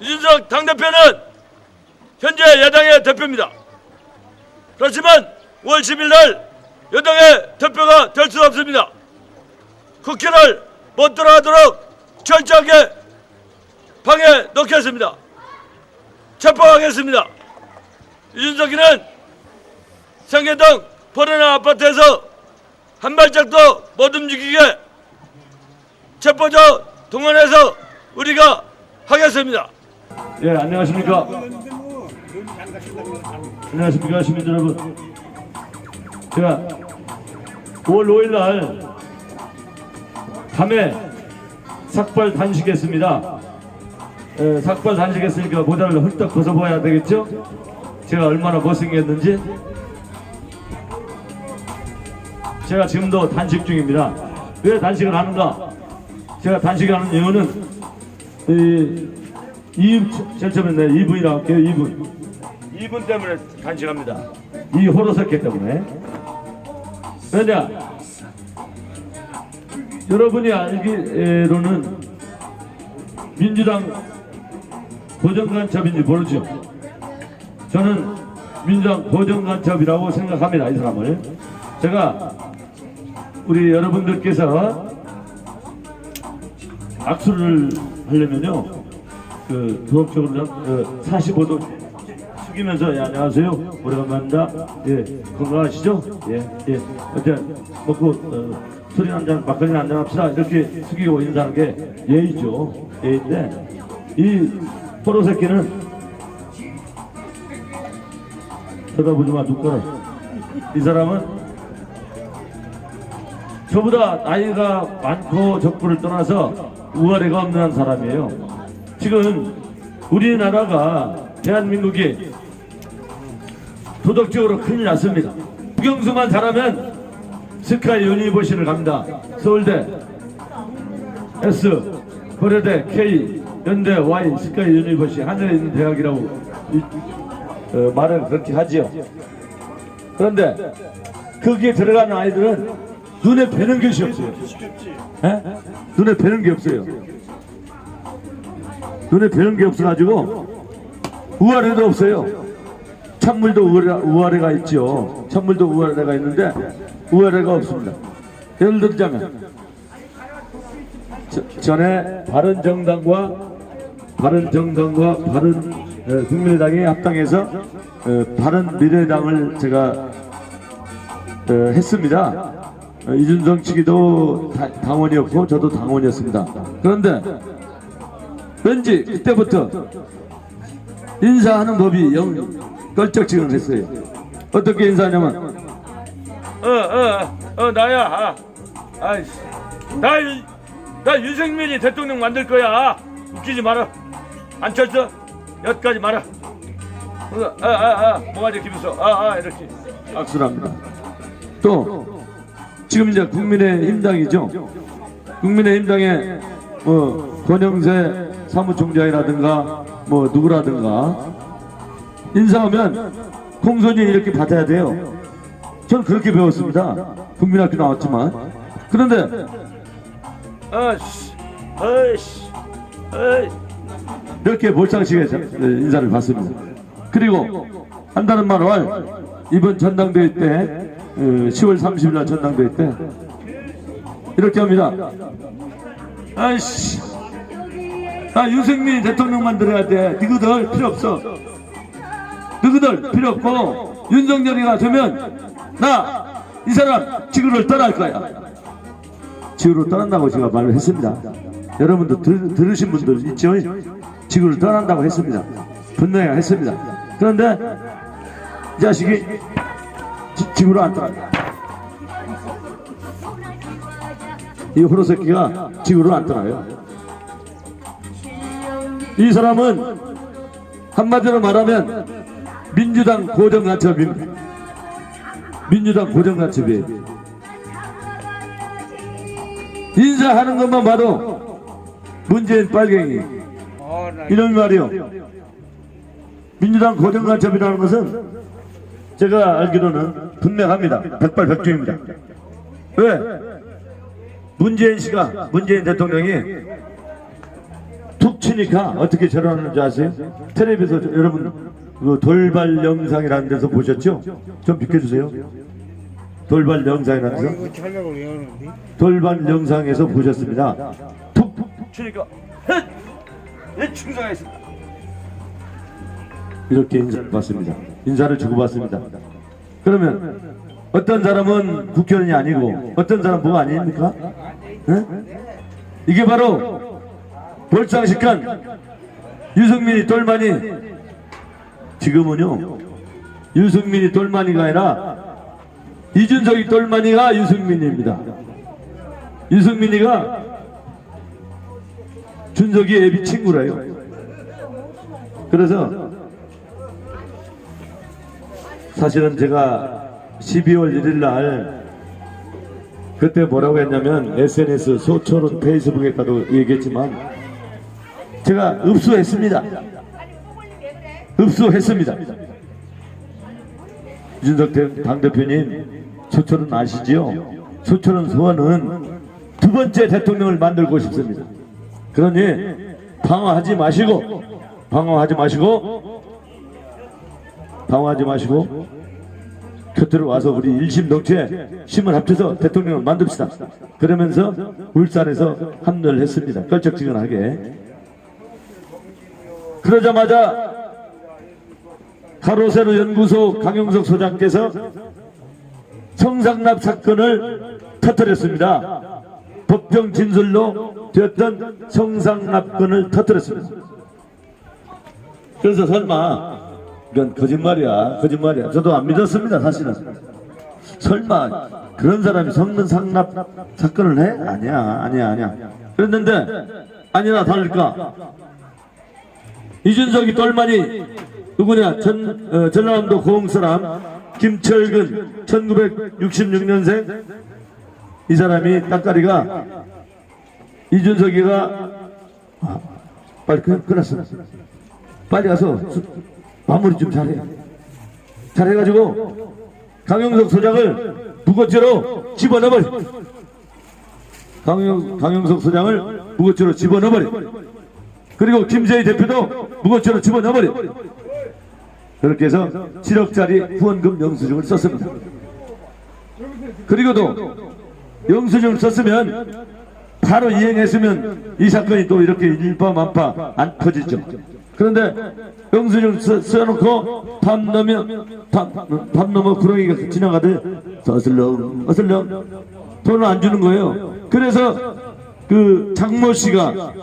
이준석 당대표는 현재 야당의 대표입니다. 그렇지만 5월 10일 날 여당의 대표가 될 수 없습니다. 국회를 못 들어가도록 철저하게 방에 넣겠습니다. 체포하겠습니다. 이준석이는 상계동 포레나 아파트에서 한 발짝도 못 움직이게 체포조 동원해서 우리가 하겠습니다. 예, 안녕하십니까. 안녕하십니까, 시민 여러분. 제가 5월 5일 날 밤에 삭발 단식했습니다. 예, 삭발 단식했으니까 모자를 hul떡 벗어봐야 되겠죠? 제가 얼마나 못생겼는지. 제가 지금도 단식 중입니다. 왜 단식을 하는가? 제가 단식을 하는 이유는 이 2분 절차면 내 2분이라고 할게요 2분. 2분 때문에 단식합니다. 이 호로석기 때문에. 왜냐 여러분이 알기로는 민주당 고정간첩인지 모르죠? 저는 민주당 고정간첩이라고 생각합니다 이 사람을. 제가 우리 여러분들께서 악수를 하려면요 그 도덕적으로 그 45도 숙이면서 예, 안녕하세요. 오래간만입니다. 예 건강하시죠? 예예. 어째 먹고 어, 술이나 한잔 막걸리 한잔 합시다. 이렇게 숙이고 인사하는 게 예의죠. 예인데 이 포로 새끼는 쳐다보지 마 눈가를. 이 사람은 저보다 나이가 많고 적부를 떠나서 우아래가 없는 사람이에요. 지금 우리나라가 대한민국이 도덕적으로 큰일 났습니다. 국영수만 잘하면 스카이 유니버시를 갑니다. 서울대, S, 고려대, K, 연대, Y, 스카이 유니버시 하늘에 있는 대학이라고 이- 어, 말을 그렇게 하지요. 그런데 거기에 들어가는 아이들은 눈에 뵈는 것이 없어요. 에? 눈에 뵈는 게 없어요. 눈에 뵈는 게 없어가지고 우아래도 없어요. 찬물도 우아래, 우아래 가 있죠. 찬물도 우아래가 있는데 우아래가 없습니다. 예를 들자면 저- 전에 바른정당과 바른정당과 바른 어, 국민의당이 합당해서 어, 바른 미래당을 제가 어, 했습니다. 어, 이준성 측이도 다- 당원이었고 저도 당원이었습니다. 그런데 왠지 그때부터 인사하는 법이 영 껄쩍지근 했어요. 어떻게 인사하냐면 어, 어, 어, 나야. 아, 아이씨. 나, 이- 나 윤석열이 대통령 만들 거야. 웃기지 마라. 안철수, 여기까지 마라. 어, 아, 아, 아, 뭐가지 기분서. 아, 아, 이렇게. 악수를 합니다. 또 지금 이제 국민의힘당이죠. 국민의힘당의 뭐 권영세 사무총장이라든가 뭐 누구라든가 인사하면 공손히 이렇게 받아야 돼요. 전 그렇게 배웠습니다. 국민학교 나왔지만 그런데 아씨, 아이. 이렇게 몰상식에 자- 인사를 받습니다. 그리고 한다는 말을 이번 전당대회 때 어, 10월 30일 날 전당대회 때 이렇게 합니다. 아이씨, 아 유승민 대통령 만들어야 돼. 너희들 필요 없어. 너희들 필요 없고 윤석열이가 되면 나 이 사람 지구를 떠날 거야. 지구를 떠난다고 제가 말을 했습니다. 여러분도 들, 들으신 분들 있죠? 지구를 떠난다고 했습니다. 분명히 했습니다. 그런데 이 자식이 지, 지구를 안 떠난다. 이 호로 새끼가 지구를 안 떠나요. 이 사람은 한마디로 말하면 민주당 고정간첩입니다. 민주당 고정간첩이에요. 인사하는 것만 봐도 문재인 빨갱이 이런 말이요. 민주당 고정간첩이라는 것은 제가 알기로는 분명합니다. 백발백중입니다. 왜? 문재인 씨가 문재인 대통령이 툭 치니까 어떻게 저러는 줄 아세요? 텔레비에서 저- 여러분 그 돌발 영상이라는 데서 보셨죠? 좀 비켜주세요. 돌발 하는데? 돌발 영상에서 보셨습니다. 툭 치니까 헷! 예 충성하겠습니다 이렇게 인사를 받습니다. 인사를 주고받습니다. 그러면 어떤 사람은 국회의원이 아니고 어떤 사람은 뭐가 아닙니까? 응? 이게 바로 몰상식한 유승민이 똘마니 지금은요 유승민이 똘마니가 아니라 이준석이 똘마니가 유승민입니다. 유승민이가 준석이 애비 친구래요. 그래서 사실은 제가 12월 1일 날 그때 뭐라고 했냐면 SNS 소초론 페이스북에가도 얘기했지만 제가. 읍수했습니다. 이준석 대- 당대표님 소초론 아시지요? 소초론 소원은 두 번째 대통령을 만들고 싶습니다. 그러니 방어하지 마시고 방어하지 마시고 방어하지 마시고 곁으로 와서 우리 일심동체 힘을 합쳐서 대통령을 만듭시다. 그러면서 울산에서 합류를 했습니다. 껄쩍지근하게. 그러자마자 가로세로 연구소 강용석 소장께서 성상납 사건을 터뜨렸습니다. 법정 진술로 되었던 성상납건을 터뜨렸습니다. 그래서 설마 이건 거짓말이야 거짓말이야 저도 안 믿었습니다 사실은 설마 그런 사람이 성는 상납 사건을 해? 아니야 아니야 아니야 그랬는데 아니나 다를까 이준석이 똘마니 누구냐 전, 어, 전라남도 고흥 사람 김철근 1966년생 이 사람이 딱가리가 이준석이가 아, 빨리 끊, 끊었어 빨리 가서 수- 마무리 좀 잘해. 잘해가지고 강영석 소장을 무거지로 집어넣어버려. 강영, 강영석 소장을 무거지로 집어넣어버려. 그리고 김재희 대표도 무거지로 집어넣어버려. 그렇게 해서 7억짜리 후원금 영수증을 썼습니다. 그리고도 영수증을 썼으면 바로 이행했으면 이 사건이 또 이렇게 일파만파 안 터지죠. 그런데 영수증 써, 써놓고 밤 넘으면 밤, 밤 넘어 구렁이가 지나가듯 어슬렁 어슬렁 돈을 안 주는 거예요. 그래서 그 장모 씨가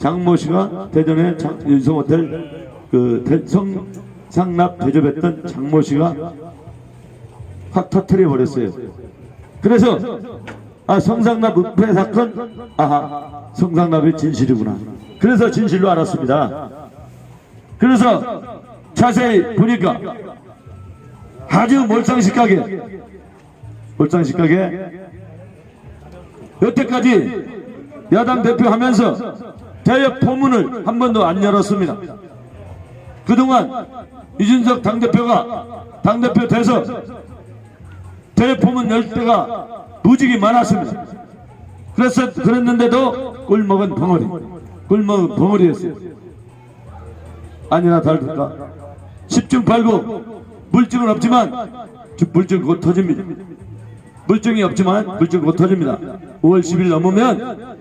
장모 씨가 대전에 장- 윤성호텔 그 대- 성 상납 대접했던 장모 씨가 확 터트려 버렸어요. 그래서 아 성상납 은폐 사건 아하 성상납이 진실이구나. 그래서 진실로 알았습니다. 그래서 자세히 보니까 아주 몰상식하게 몰상식하게 여태까지 야당 대표 하면서 대협 포문을 한 번도 안 열었습니다. 그동안 이준석 당대표가 당대표 돼서 대협 포문 열 때가 무지개 많았습니다. 그래서 그랬는데도 꿀 먹은 벙어리 꿀 먹은 벙어리였어요. 아니나 다를까 10중 8구 물증은 없지만 주- 물증 곧 터집니다 물증이 없지만 물증 곧 터집니다 5월 10일 넘으면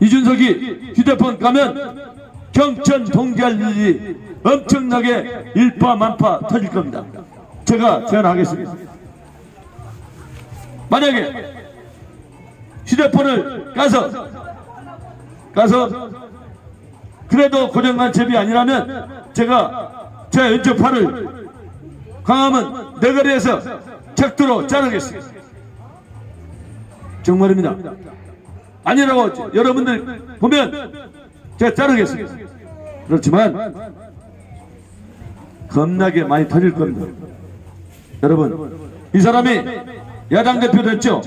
이준석이 휴대폰 까면 경천 동계할 일이 엄청나게 일파만파 터질 겁니다 제가 제안하겠습니다 만약에 휴대폰을 까서 까서 그래도 고정간첩이 아니라면 제가 제 왼쪽 팔을 광화문 내거리에서 척도로 자르겠습니다. 정말입니다. 아니라고 여러분들 보면 제가 자르겠습니다. 그렇지만 겁나게 많이 터질 겁니다. 여러분 이 사람이 야당 대표 됐죠?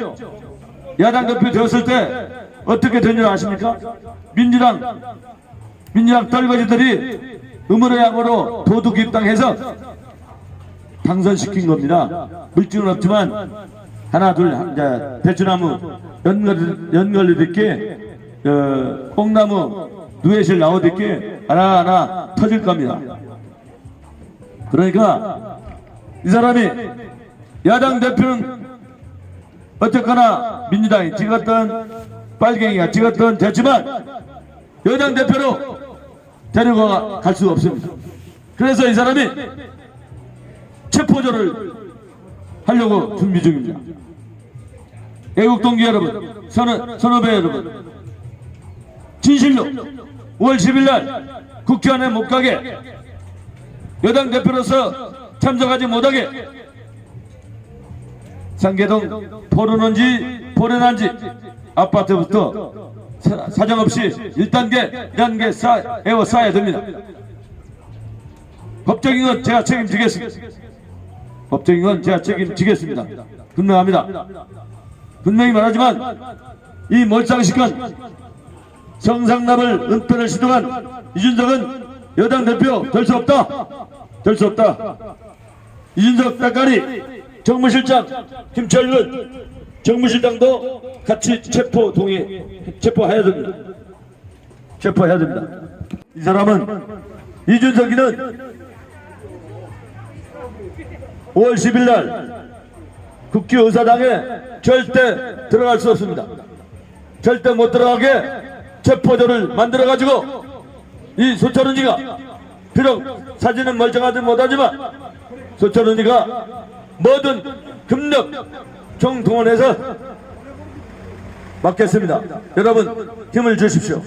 야당 대표 되었을 때 어떻게 된 줄 아십니까? 민주당 민주당 떨거지들이 음으로 양으로 도둑 입당해서 당선시킨 겁니다. 물증은 없지만 하나 둘 한- 대추나무 연걸 연걸리 듣게 어, 뽕나무 누에실 나오듯게 하나하나 터질 겁니다. 그러니까 이 사람이 야당 대표는 어쨌거나 민주당이 찍었던 빨갱이가 찍었던 됐지만 여당 대표로 데리고 갈수 없습니다. 그래서 이 사람이 체포조를 하려고 준비 중입니다. 애국 동기 여러분, 선어, 선후배 여러분, 진실로 5월 10일 날 국회안에 못 가게 여당 대표로서 참석하지 못하게 상계동 포르는지 포르난지 아파트부터 사- 사정없이 1단계, 2단계 쌓, 에워 쌓아야 됩니다. 법적인 건 제가 책임지겠습니다. 법적인 건 제가 책임지겠습니다. 분명합니다. 분명히 말하지만 이 몰상식한 성상납을 은폐를 시도한 이준석은 여당 대표 될 수 없다. 될 수 없다. 이준석 따까리 정무실장 김철근 정무실장도 같이 체포 동의 체포해야 됩니다. 체포해야 됩니다. 이 사람은 이준석이는 5월 10일 날 국회의사당에 절대 들어갈 수 없습니다. 절대 못 들어가게 체포조를 만들어 가지고 이 소철은이가 비록 사진은 멀쩡하지 못하지만 소철은이가 뭐든 급력 총동원해서 막겠습니다. 여러분 힘을 주십시오.